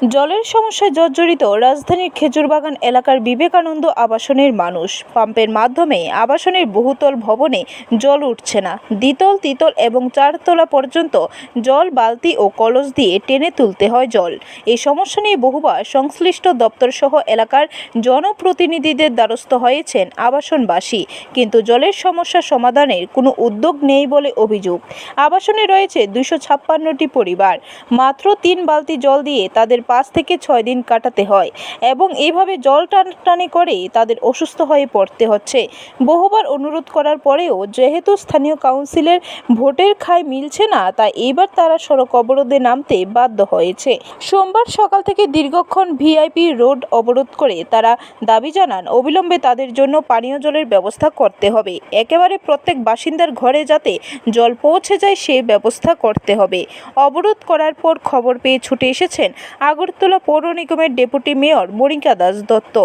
জলের সমস্যায় জর্জরিত রাজধানীর খেজুরবাগান এলাকার বিবেকানন্দ আবাসনের মানুষ। পাম্পের মাধ্যমে আবাসনের বহুতল ভবনে জল উঠছে না। দ্বিতল, তিতল এবং চারতলা পর্যন্ত জল, বালতি ও কলস দিয়ে টেনে তুলতে হয় জল। এই সমস্যা নিয়ে বহুবার সংশ্লিষ্ট দপ্তর সহ এলাকার জনপ্রতিনিধিদের দ্বারস্থ হয়েছেন আবাসনবাসী। কিন্তু জলের সমস্যা সমাধানের কোনো উদ্যোগ নেই বলে অভিযোগ। আবাসনে রয়েছে দুশো ছাপ্পান্নটি পরিবার। মাত্র তিন বালতি জল দিয়ে তাদের পাঁচ থেকে ছয় দিন কাটাতে হয় এবং এইভাবে জল টানাটানি করে তাদের অসুস্থ হয়ে পড়তে হচ্ছে। বহুবার অনুরোধ করার পরেও যেহেতু স্থানীয় কাউন্সিলের ভোটের খায় মিলছে না, তাই এইবার তারা সড়ক অবরোধে নামতে বাধ্য হয়েছে। সোমবার সকাল থেকে দীর্ঘক্ষণ ভিআইপি রোড অবরোধ করে তারা দাবি জানান, অবিলম্বে তাদের জন্য পানীয় জলের ব্যবস্থা করতে হবে। একেবারে প্রত্যেক বাসিন্দার ঘরে যাতে জল পৌঁছে যায় সেই ব্যবস্থা করতে হবে। অবরোধ করার পর খবর পেয়ে ছুটে এসেছেন আগরতলা পৌর নিগমের ডেপুটি মেয়র মরিকা দাস দত্ত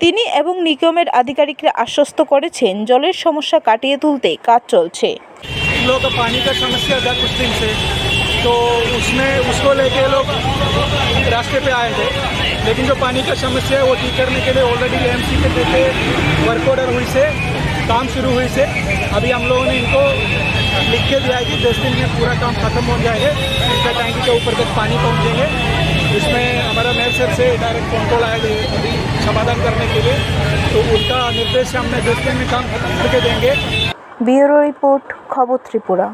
তিনি এবং নিগমের আধিকারিকরা আশ্বস্ত করেছেন জলের সমস্যা কাটিয়ে তুলতে কাজ চলছে इन लोगों का पानी का समस्या था कुछ दिन से तो उसमें उसको लेके लोग रास्ते पे आए थे लेकिन जो पानी का समस्या है वो ठीक करने के लिए ऑलरेडी एमसी के देते वर्क ऑर्डर हुई से काम शुरू हुई से अभी हम लोगों ने इनको लिख के दिया है कि दस दिन में पूरा काम खत्म हो जाएगा इनका टैंकी के ऊपर तक पानी पहुँचेंगे इसमें हमारा मैं सर से डायरेक्ट फ़ोन कॉल आया अभी समाधान करने के लिए। तो उनका निर्देश हमने दस दिन में काम खत्म करके देंगे। ब्यूरो रिपोर्ट खबर त्रिपुरा।